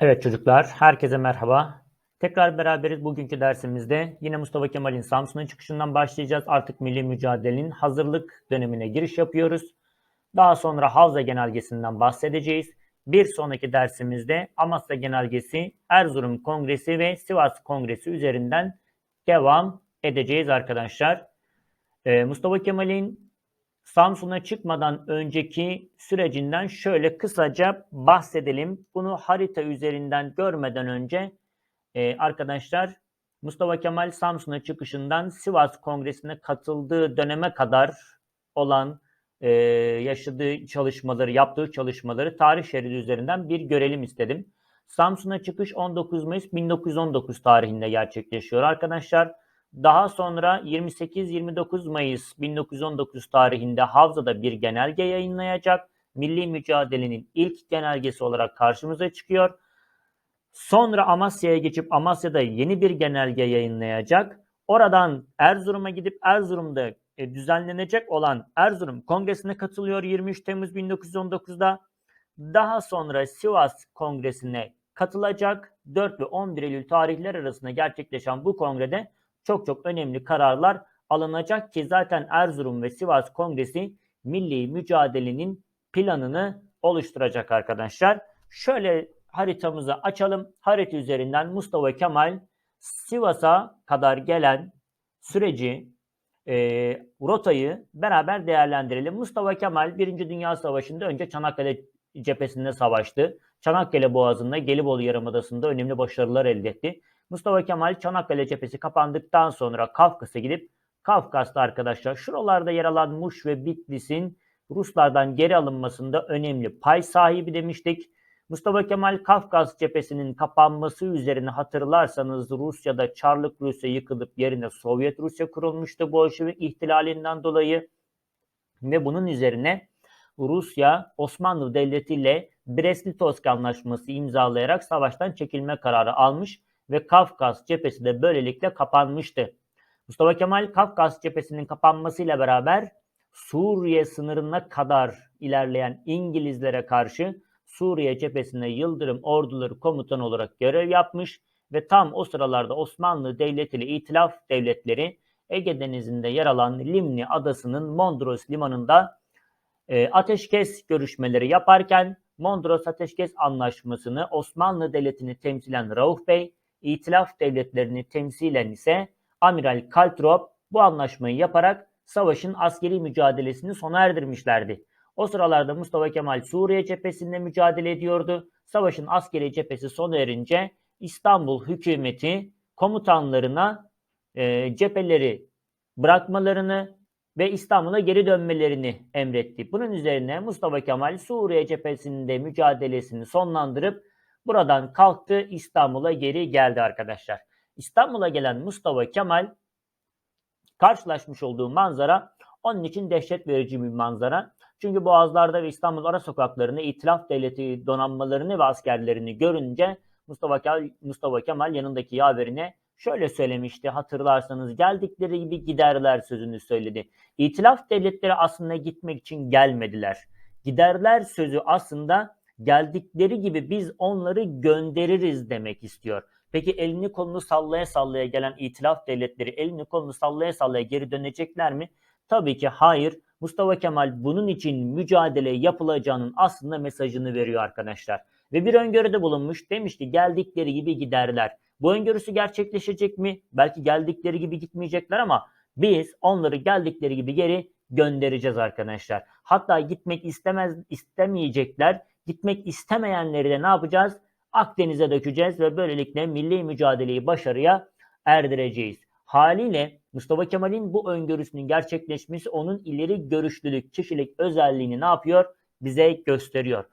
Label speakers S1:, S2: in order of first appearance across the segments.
S1: Evet çocuklar, herkese merhaba. Tekrar beraberiz bugünkü dersimizde. Yine Mustafa Kemal'in Samsun'a çıkışından başlayacağız. Artık milli mücadelenin hazırlık dönemine giriş yapıyoruz. Daha sonra Havza Genelgesi'nden bahsedeceğiz. Bir sonraki dersimizde Amasya Genelgesi, Erzurum Kongresi ve Sivas Kongresi üzerinden devam edeceğiz arkadaşlar. Ee, Mustafa Kemal'in Samsun'a çıkmadan önceki sürecinden şöyle kısaca bahsedelim. Bunu harita üzerinden görmeden önce e, arkadaşlar Mustafa Kemal Samsun'a çıkışından Sivas Kongresi'ne katıldığı döneme kadar olan e, yaşadığı çalışmaları, yaptığı çalışmaları tarih şeridi üzerinden bir görelim istedim. Samsun'a çıkış 19 Mayıs 1919 tarihinde gerçekleşiyor arkadaşlar. Daha sonra 28-29 Mayıs 1919 tarihinde Havza'da bir genelge yayınlayacak. Milli mücadelenin ilk genelgesi olarak karşımıza çıkıyor. Sonra Amasya'ya geçip Amasya'da yeni bir genelge yayınlayacak. Oradan Erzurum'a gidip Erzurum'da e, düzenlenecek olan Erzurum Kongresi'ne katılıyor 23 Temmuz 1919'da. Daha sonra Sivas Kongresi'ne katılacak. 4 ve 11 Eylül tarihler arasında gerçekleşen bu kongrede çok çok önemli kararlar alınacak ki zaten Erzurum ve Sivas Kongresi milli mücadelenin planını oluşturacak arkadaşlar. Şöyle haritamızı açalım. Harita üzerinden Mustafa Kemal Sivas'a kadar gelen süreci, e, rotayı beraber değerlendirelim. Mustafa Kemal 1. Dünya Savaşı'nda önce Çanakkale cephesinde savaştı. Çanakkale Boğazı'nda Gelibolu Yarımadası'nda önemli başarılar elde etti. Mustafa Kemal Çanakkale cephesi kapandıktan sonra Kafkas'a gidip Kafkas'ta arkadaşlar şuralarda yer alan Muş ve Bitlis'in Ruslardan geri alınmasında önemli pay sahibi demiştik. Mustafa Kemal Kafkas cephesinin kapanması üzerine hatırlarsanız Rusya'da Çarlık Rusya yıkılıp yerine Sovyet Rusya kurulmuştu Bolşevik ihtilalinden dolayı ve bunun üzerine Rusya Osmanlı Devleti ile Brest-Litovsk anlaşması imzalayarak savaştan çekilme kararı almış ve Kafkas cephesi de böylelikle kapanmıştı. Mustafa Kemal Kafkas cephesinin kapanmasıyla beraber Suriye sınırına kadar ilerleyen İngilizlere karşı Suriye cephesinde Yıldırım orduları komutan olarak görev yapmış ve tam o sıralarda Osmanlı Devleti ile İtilaf devletleri Ege Denizi'nde yer alan Limni adasının Mondros limanında e, ateşkes görüşmeleri yaparken Mondros Ateşkes Anlaşması'nı Osmanlı Devleti'ni temsilen Rauf Bey İtilaf devletlerini temsilen ise Amiral Kaltrop bu anlaşmayı yaparak savaşın askeri mücadelesini sona erdirmişlerdi. O sıralarda Mustafa Kemal Suriye cephesinde mücadele ediyordu. Savaşın askeri cephesi sona erince İstanbul hükümeti komutanlarına e, cepheleri bırakmalarını ve İstanbul'a geri dönmelerini emretti. Bunun üzerine Mustafa Kemal Suriye cephesinde mücadelesini sonlandırıp Buradan kalktı İstanbul'a geri geldi arkadaşlar. İstanbul'a gelen Mustafa Kemal karşılaşmış olduğu manzara onun için dehşet verici bir manzara. Çünkü Boğazlar'da ve İstanbul ara sokaklarını İtilaf Devleti donanmalarını ve askerlerini görünce Mustafa Kemal, Mustafa Kemal yanındaki yaverine şöyle söylemişti hatırlarsanız geldikleri gibi giderler sözünü söyledi. İtilaf devletleri aslında gitmek için gelmediler. Giderler sözü aslında geldikleri gibi biz onları göndeririz demek istiyor. Peki elini kolunu sallaya sallaya gelen itilaf devletleri elini kolunu sallaya sallaya geri dönecekler mi? Tabii ki hayır. Mustafa Kemal bunun için mücadele yapılacağının aslında mesajını veriyor arkadaşlar. Ve bir öngörüde bulunmuş. Demiş ki geldikleri gibi giderler. Bu öngörüsü gerçekleşecek mi? Belki geldikleri gibi gitmeyecekler ama biz onları geldikleri gibi geri göndereceğiz arkadaşlar. Hatta gitmek istemez istemeyecekler Gitmek istemeyenleri de ne yapacağız? Akdeniz'e dökeceğiz ve böylelikle milli mücadeleyi başarıya erdireceğiz. Haliyle Mustafa Kemal'in bu öngörüsünün gerçekleşmesi onun ileri görüşlülük, kişilik özelliğini ne yapıyor? Bize gösteriyor.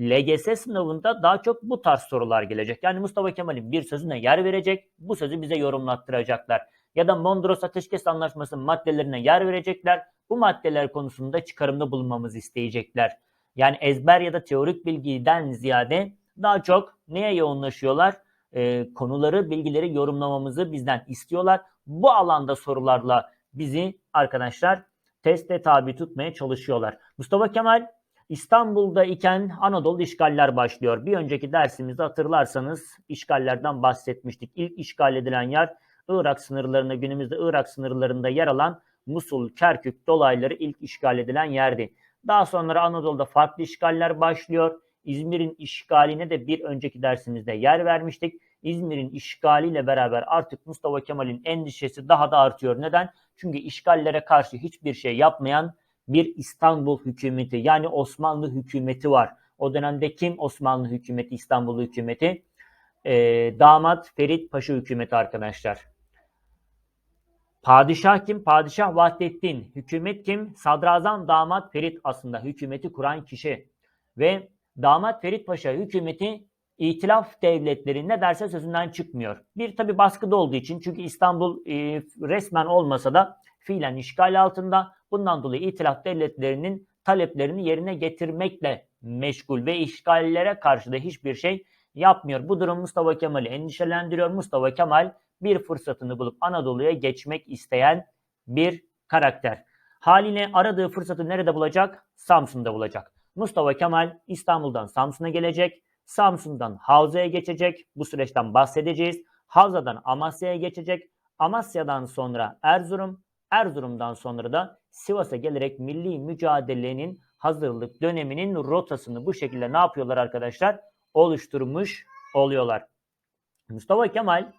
S1: LGS sınavında daha çok bu tarz sorular gelecek. Yani Mustafa Kemal'in bir sözüne yer verecek, bu sözü bize yorumlattıracaklar. Ya da Mondros Ateşkes Anlaşması maddelerine yer verecekler, bu maddeler konusunda çıkarımda bulunmamızı isteyecekler. Yani ezber ya da teorik bilgiden ziyade daha çok neye yoğunlaşıyorlar? Ee, konuları, bilgileri yorumlamamızı bizden istiyorlar. Bu alanda sorularla bizi arkadaşlar teste tabi tutmaya çalışıyorlar. Mustafa Kemal İstanbul'da iken Anadolu işgaller başlıyor. Bir önceki dersimizde hatırlarsanız işgallerden bahsetmiştik. İlk işgal edilen yer Irak sınırlarında günümüzde Irak sınırlarında yer alan Musul, Kerkük dolayları ilk işgal edilen yerdi. Daha sonra Anadolu'da farklı işgaller başlıyor. İzmir'in işgaline de bir önceki dersimizde yer vermiştik. İzmir'in işgaliyle beraber artık Mustafa Kemal'in endişesi daha da artıyor. Neden? Çünkü işgallere karşı hiçbir şey yapmayan bir İstanbul hükümeti yani Osmanlı hükümeti var. O dönemde kim Osmanlı hükümeti, İstanbul hükümeti? Ee, damat Ferit Paşa hükümeti arkadaşlar. Padişah kim? Padişah Vahdettin. Hükümet kim? Sadrazam damat Ferit aslında hükümeti kuran kişi. Ve damat Ferit Paşa hükümeti İtilaf devletleri ne derse sözünden çıkmıyor. Bir tabi baskıda olduğu için çünkü İstanbul e, resmen olmasa da fiilen işgal altında. Bundan dolayı İtilaf devletlerinin taleplerini yerine getirmekle meşgul ve işgallere karşı da hiçbir şey yapmıyor. Bu durum Mustafa Kemal'i endişelendiriyor. Mustafa Kemal bir fırsatını bulup Anadolu'ya geçmek isteyen bir karakter. Haline aradığı fırsatı nerede bulacak? Samsun'da bulacak. Mustafa Kemal İstanbul'dan Samsun'a gelecek. Samsun'dan Havza'ya geçecek. Bu süreçten bahsedeceğiz. Havza'dan Amasya'ya geçecek. Amasya'dan sonra Erzurum, Erzurum'dan sonra da Sivas'a gelerek milli mücadelenin hazırlık döneminin rotasını bu şekilde ne yapıyorlar arkadaşlar? Oluşturmuş oluyorlar. Mustafa Kemal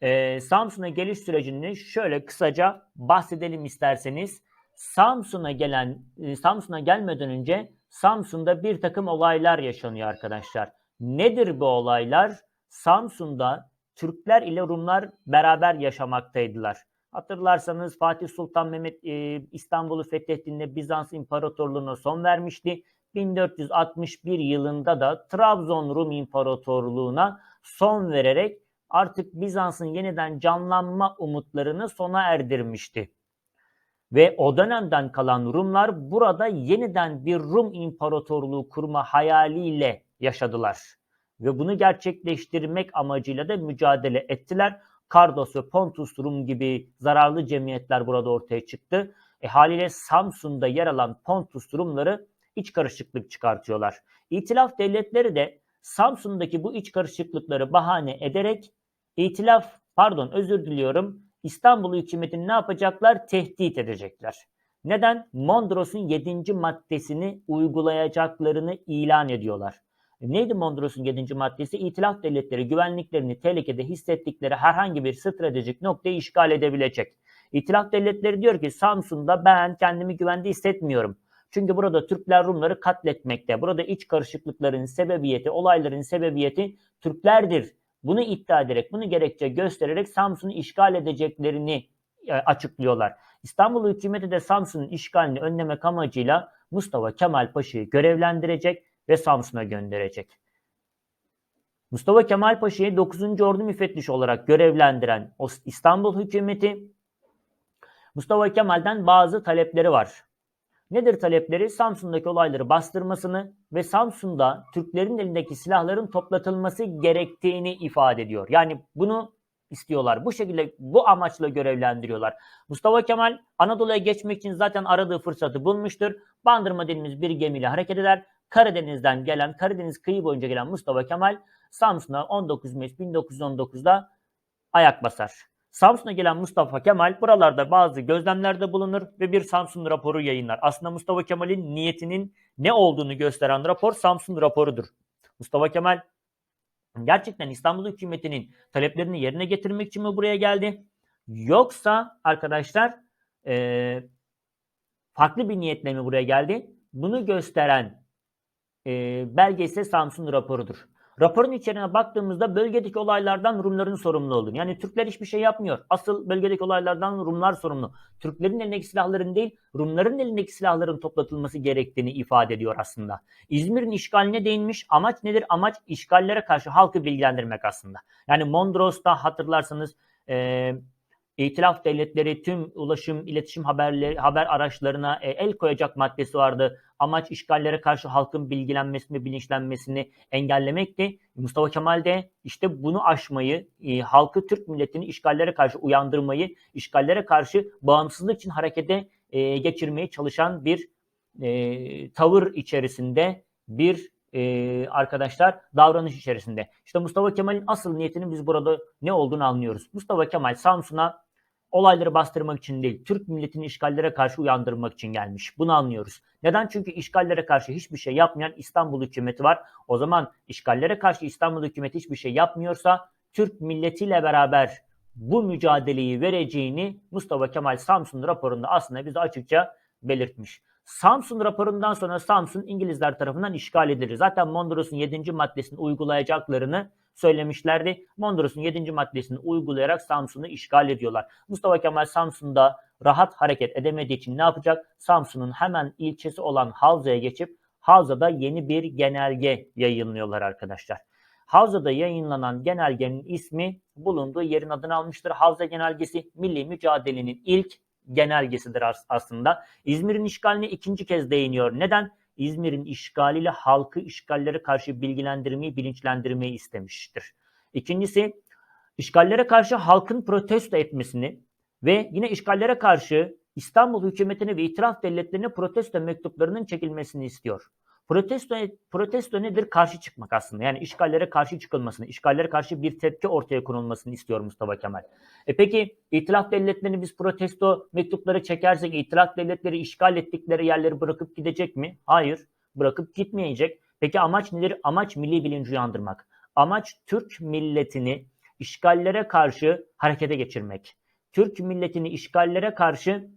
S1: e, Samsun'a geliş sürecini şöyle kısaca bahsedelim isterseniz. Samsun'a gelen e, Samsun'a gelmeden önce Samsun'da bir takım olaylar yaşanıyor arkadaşlar. Nedir bu olaylar? Samsun'da Türkler ile Rumlar beraber yaşamaktaydılar. Hatırlarsanız Fatih Sultan Mehmet e, İstanbul'u fethettiğinde Bizans İmparatorluğu'na son vermişti. 1461 yılında da Trabzon Rum İmparatorluğu'na son vererek artık Bizans'ın yeniden canlanma umutlarını sona erdirmişti. Ve o dönemden kalan Rumlar burada yeniden bir Rum İmparatorluğu kurma hayaliyle yaşadılar. Ve bunu gerçekleştirmek amacıyla da mücadele ettiler. Kardos ve Pontus Rum gibi zararlı cemiyetler burada ortaya çıktı. E, haliyle Samsun'da yer alan Pontus Rumları iç karışıklık çıkartıyorlar. İtilaf devletleri de Samsun'daki bu iç karışıklıkları bahane ederek itilaf pardon özür diliyorum İstanbul hükümetini ne yapacaklar? Tehdit edecekler. Neden? Mondros'un 7. maddesini uygulayacaklarını ilan ediyorlar. Neydi Mondros'un 7. maddesi? İtilaf devletleri güvenliklerini tehlikede hissettikleri herhangi bir stratejik noktayı işgal edebilecek. İtilaf devletleri diyor ki Samsun'da ben kendimi güvende hissetmiyorum. Çünkü burada Türkler Rumları katletmekte. Burada iç karışıklıkların sebebiyeti, olayların sebebiyeti Türklerdir bunu iddia ederek, bunu gerekçe göstererek Samsun'u işgal edeceklerini e, açıklıyorlar. İstanbul hükümeti de Samsun'un işgalini önlemek amacıyla Mustafa Kemal Paşa'yı görevlendirecek ve Samsun'a gönderecek. Mustafa Kemal Paşa'yı 9. Ordu müfettişi olarak görevlendiren İstanbul hükümeti Mustafa Kemal'den bazı talepleri var. Nedir talepleri? Samsun'daki olayları bastırmasını ve Samsun'da Türklerin elindeki silahların toplatılması gerektiğini ifade ediyor. Yani bunu istiyorlar. Bu şekilde bu amaçla görevlendiriyorlar. Mustafa Kemal Anadolu'ya geçmek için zaten aradığı fırsatı bulmuştur. Bandırma dediğimiz bir gemiyle hareket eder. Karadeniz'den gelen, Karadeniz kıyı boyunca gelen Mustafa Kemal Samsun'a 19 Mayıs 1919'da ayak basar. Samsun'a gelen Mustafa Kemal buralarda bazı gözlemlerde bulunur ve bir Samsun raporu yayınlar. Aslında Mustafa Kemal'in niyetinin ne olduğunu gösteren rapor Samsun raporudur. Mustafa Kemal gerçekten İstanbul hükümetinin taleplerini yerine getirmek için mi buraya geldi? Yoksa arkadaşlar e, farklı bir niyetle mi buraya geldi? Bunu gösteren e, belge ise Samsun raporudur. Raporun içeriğine baktığımızda bölgedeki olaylardan Rumların sorumlu olduğunu. Yani Türkler hiçbir şey yapmıyor. Asıl bölgedeki olaylardan Rumlar sorumlu. Türklerin elindeki silahların değil, Rumların elindeki silahların toplatılması gerektiğini ifade ediyor aslında. İzmir'in işgaline değinmiş. Amaç nedir? Amaç işgallere karşı halkı bilgilendirmek aslında. Yani Mondros'ta hatırlarsanız e, İtilaf devletleri tüm ulaşım, iletişim haberleri, haber araçlarına e, el koyacak maddesi vardı. Amaç işgallere karşı halkın bilgilenmesini, bilinçlenmesini engellemekti. Mustafa Kemal de işte bunu aşmayı, e, halkı Türk milletini işgallere karşı uyandırmayı, işgallere karşı bağımsızlık için harekete e, geçirmeye çalışan bir e, tavır içerisinde bir e, arkadaşlar davranış içerisinde. İşte Mustafa Kemal'in asıl niyetinin biz burada ne olduğunu anlıyoruz. Mustafa Kemal Samsun'a olayları bastırmak için değil, Türk milletini işgallere karşı uyandırmak için gelmiş. Bunu anlıyoruz. Neden? Çünkü işgallere karşı hiçbir şey yapmayan İstanbul hükümeti var. O zaman işgallere karşı İstanbul hükümeti hiçbir şey yapmıyorsa Türk milletiyle beraber bu mücadeleyi vereceğini Mustafa Kemal Samsun raporunda aslında bize açıkça belirtmiş. Samsun raporundan sonra Samsun İngilizler tarafından işgal edilir. Zaten Mondros'un 7. maddesini uygulayacaklarını söylemişlerdi. Mondros'un 7. maddesini uygulayarak Samsun'u işgal ediyorlar. Mustafa Kemal Samsun'da rahat hareket edemediği için ne yapacak? Samsun'un hemen ilçesi olan Havza'ya geçip Havza'da yeni bir genelge yayınlıyorlar arkadaşlar. Havza'da yayınlanan genelgenin ismi bulunduğu yerin adını almıştır. Havza genelgesi milli mücadelenin ilk genelgesidir aslında. İzmir'in işgaline ikinci kez değiniyor. Neden? İzmir'in işgaliyle halkı işgallere karşı bilgilendirmeyi, bilinçlendirmeyi istemiştir. İkincisi, işgallere karşı halkın protesto etmesini ve yine işgallere karşı İstanbul hükümetine ve itiraf devletlerine protesto mektuplarının çekilmesini istiyor. Protesto, protesto nedir? Karşı çıkmak aslında. Yani işgallere karşı çıkılmasını, işgallere karşı bir tepki ortaya konulmasını istiyor Mustafa Kemal. E peki itilaf devletlerini biz protesto mektupları çekersek itilaf devletleri işgal ettikleri yerleri bırakıp gidecek mi? Hayır. Bırakıp gitmeyecek. Peki amaç nedir? Amaç milli bilinci uyandırmak. Amaç Türk milletini işgallere karşı harekete geçirmek. Türk milletini işgallere karşı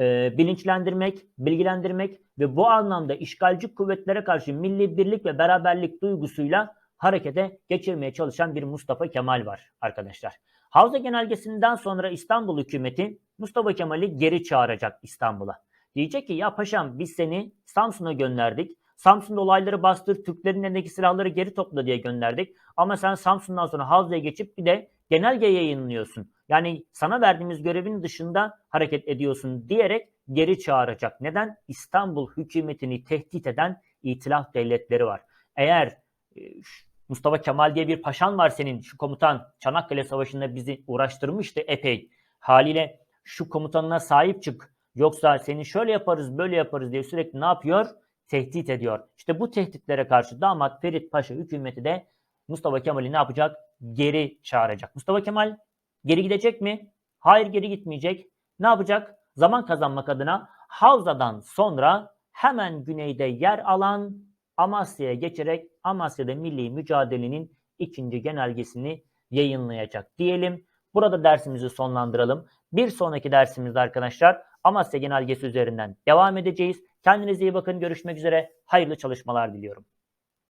S1: e, bilinçlendirmek, bilgilendirmek ve bu anlamda işgalci kuvvetlere karşı milli birlik ve beraberlik duygusuyla harekete geçirmeye çalışan bir Mustafa Kemal var arkadaşlar. Havza genelgesinden sonra İstanbul hükümeti Mustafa Kemal'i geri çağıracak İstanbul'a. Diyecek ki ya paşam biz seni Samsun'a gönderdik. Samsun'da olayları bastır, Türklerin elindeki silahları geri topla diye gönderdik. Ama sen Samsun'dan sonra Havza'ya geçip bir de genelge yayınlıyorsun. Yani sana verdiğimiz görevin dışında hareket ediyorsun diyerek geri çağıracak. Neden? İstanbul hükümetini tehdit eden itilaf devletleri var. Eğer e, Mustafa Kemal diye bir paşan var senin şu komutan Çanakkale Savaşı'nda bizi uğraştırmıştı epey. Haliyle şu komutanına sahip çık. Yoksa seni şöyle yaparız böyle yaparız diye sürekli ne yapıyor? Tehdit ediyor. İşte bu tehditlere karşı damat Ferit Paşa hükümeti de Mustafa Kemal'i ne yapacak? Geri çağıracak. Mustafa Kemal geri gidecek mi? Hayır geri gitmeyecek. Ne yapacak? Zaman kazanmak adına Havza'dan sonra hemen güneyde yer alan Amasya'ya geçerek Amasya'da milli mücadelenin ikinci genelgesini yayınlayacak diyelim. Burada dersimizi sonlandıralım. Bir sonraki dersimizde arkadaşlar Amasya genelgesi üzerinden devam edeceğiz. Kendinize iyi bakın. Görüşmek üzere. Hayırlı çalışmalar diliyorum.